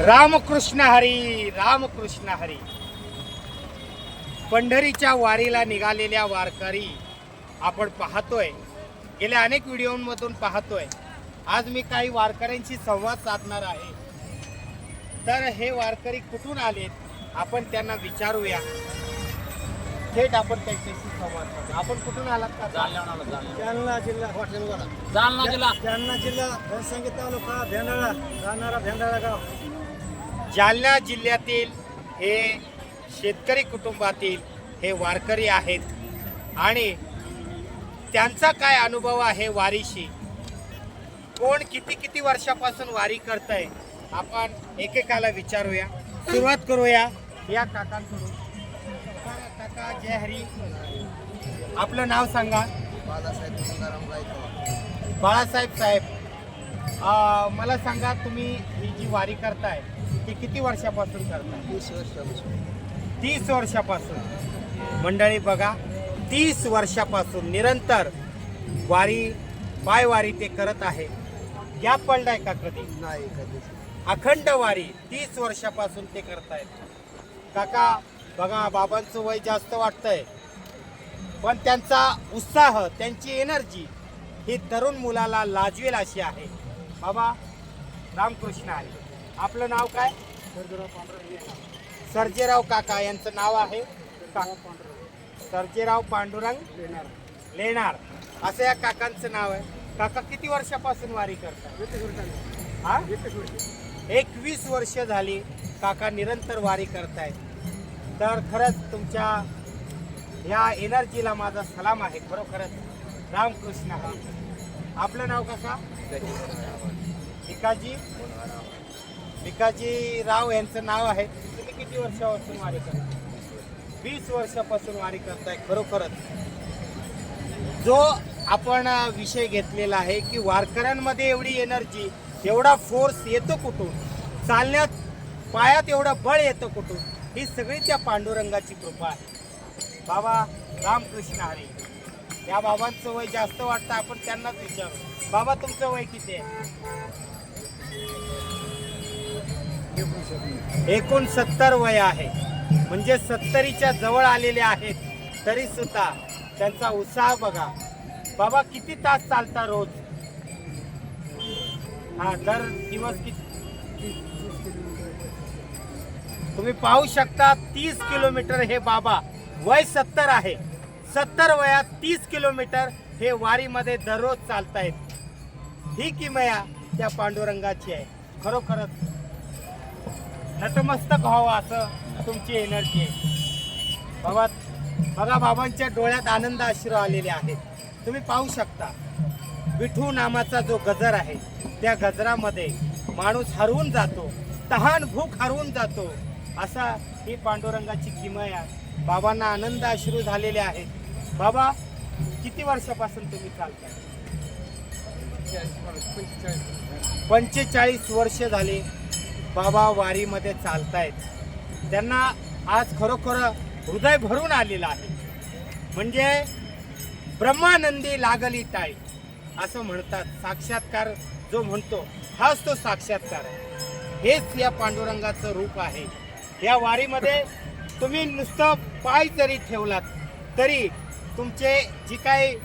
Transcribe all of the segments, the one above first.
रामकृष्ण हरी रामकृष्ण हरी. पंढरीच्या वारीला निघालेल्या वारकरी आपण पाहतोय. गेल्या अनेक व्हिडिओमधून पाहतोय. आज मी काही वारकऱ्यांशी संवाद साधणार आहे. तर हे वारकरी कुठून आलेत? आपण त्यांना विचारूया. थेट आपण त्यांच्याशी संवाद साधू. आपण कुठून आलात का? जालना जिल्हा जालना जिल्हा. जालना जिल्हा तालुका भेंडाळा. राहणारा भेंडाळा गाव. जालना जिल्ह्यातील हे शेतकरी कुटुंबातील हे वारकरी आहेत. आणि त्यांचा काय अनुभव आहे वारीशी? कोण किती किती वर्षापासून वारी करतंय? आपण एकेकाला विचारूया. सुरुवात करूया. या काकांकडून. काका जय हरी. आपलं नाव सांगा. बाळासाहेब बाळासाहेब साहेब. मला सांगा तुम्ही ही जी वारी करताय ती किती वर्षापासून करताय? तीस वर्षापासून. तीस वर्षापासून. मंडळी बघा तीस वर्षापासून निरंतर वारी पायवारी ते करत आहे. गॅप पडलाय का कधी? नाही कधीच अखंड वारी तीस वर्षापासून ते करतायत काका बघा बाबांचं वय जास्त वाटतंय. पण त्यांचा उत्साह त्यांची एनर्जी ही तरुण मुलाला लाजवेल अशी आहे. बाबा रामकृष्ण आहे. आपलं नाव काय? सर्जेराव काका यांचं नाव आहे. सर्जेराव पांडुरंग लेणार. असं या काकांचं नाव आहे. काका किती वर्षापासून वारी करतात? हा? एकवीस वर्ष. झाली काका निरंतर वारी करतायत. तर खरंच तुमच्या या एनर्जीला माझा सलाम आहे. खरोखरच रामकृष्ण हरी आपलं नाव कसा भिकाजी. भिकाजी राव यांचं नाव आहे. तुम्ही किती वर्षापासून वारी करता वीस वर्षापासून वारी करताय खरोखरच. जो आपण विषय घेतलेला आहे की वारकऱ्यांमध्ये एवढी एनर्जी एवढा फोर्स येतो कुठून? चालण्यात पायात एवढं बळ येतं कुठून? ही सगळी त्या पांडुरंगाची कृपा आहे. बाबा रामकृष्ण हरी. या बाबांचं वय जास्त वाटतं आपण त्यांनाच विचारू. बाबा तुमचं वय किती आहे? एकोणसत्तर वय आहे. म्हणजे सत्तरीच्या जवळ आलेले आहेत तरी सुद्धा त्यांचा उत्साह बघा. बाबा किती तास चालता रोज? हा दर दिवस किती? तुम्ही पाहू शकता तीस किलोमीटर हे बाबा वय सत्तर आहे. सत्तर वयात तीस किलोमीटर हे वारीमध्ये दररोज चालत आहेत ही किमया त्या पांडुरंगाची आहे. खरोखरच नतमस्तक व्हावं असं तुमची एनर्जी आहे. बाबा बघा बाबांच्या डोळ्यात आनंद अश्रू आलेले आहेत. तुम्ही पाहू शकता विठू नामाचा जो गजर आहे त्या गजरामध्ये माणूस हरवून जातो तहान भूक हरवून जातो असा ही पांडुरंगाची किमया बाबांना आनंद अश्रू झालेले आहेत. बाबा किती वर्षापासून तुम्ही चालताय? पंचेचाळीस वर्ष झाले बाबा वारीमध्ये चालतायत. त्यांना आज खरोखर हृदय भरून आलेलं आहे. म्हणजे ब्रह्मानंदी लागली टाळी असं म्हणतात. साक्षात्कार जो म्हणतो हाच तो साक्षात्कार आहे. हेच या पांडुरंगाचं रूप आहे. या वारीमध्ये तुम्ही नुसतं पाय जरी ठेवलात तरी तुमचे जी काही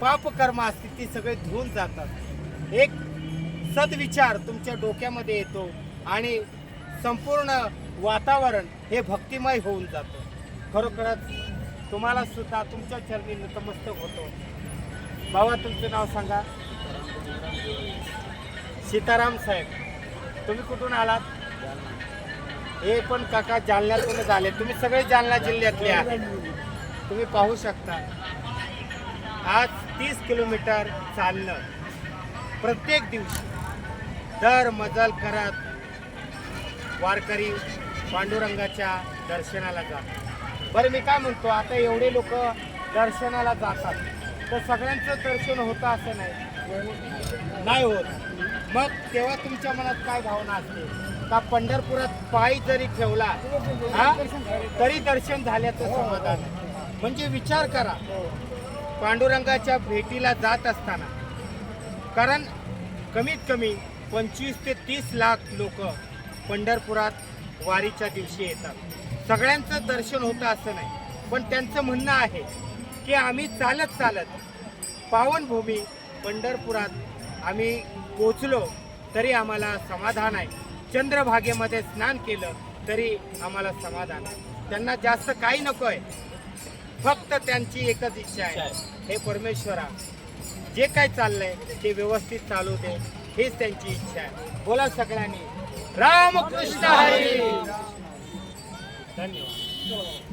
पापकर्म असतील ती सगळे धुवून जातात. एक सद्विचार तुमच्या डोक्यामध्ये येतो आणि संपूर्ण वातावरण हे भक्तिमय होऊन जातं. खरोखरच तुम्हाला सुद्धा तुमच्या चरणी नतमस्तक होतो. बाबा तुमचं नाव सांगा. सीताराम साहेब तुम्ही कुठून आलात? हे पण काका जालन्यातूनच आले तुम्ही सगळे जालना जिल्ह्यातले आहेत. तुम्ही पाहू शकता. आज तीस किलोमीटर चालणं. प्रत्येक दिवशी. दर मजल करत वारकरी पांडुरंगाच्या दर्शनाला जातात बरं मी काय म्हणतो आता एवढे लोक दर्शनाला जातात. तर सगळ्यांचं दर्शन होतं असं नाही. नाही होत. मग तेव्हा तुमच्या मनात काय भावना असते? का पंढरपुरात पाय जरी ठेवला हा तरी दर्शन झाल्याचं समाधान म्हणजे विचार करा पांडुरंगाच्या भेटीला जात असताना. कारण कमीत कमी पंचवीस ते तीस लाख लोक पंढरपुरात वारीच्या दिवशी येतात. सगळ्यांचं दर्शन होतं असं नाही. पण त्यांचं म्हणणं आहे की आम्ही चालत चालत पावनभूमी पंढरपुरात आम्ही पोचलो तरी आम्हाला समाधान आहे. चंद्रभागेमध्ये स्नान केलं तरी आम्हाला समाधान आहे. त्यांना जास्त काही नको आहे फक्त त्यांची एकच इच्छा आहे. हे परमेश्वरा जे काय चाललंय ते व्यवस्थित चालू दे. हेच त्यांची इच्छा आहे. बोला सगळ्यांनी रामकृष्ण हरी! धन्यवाद.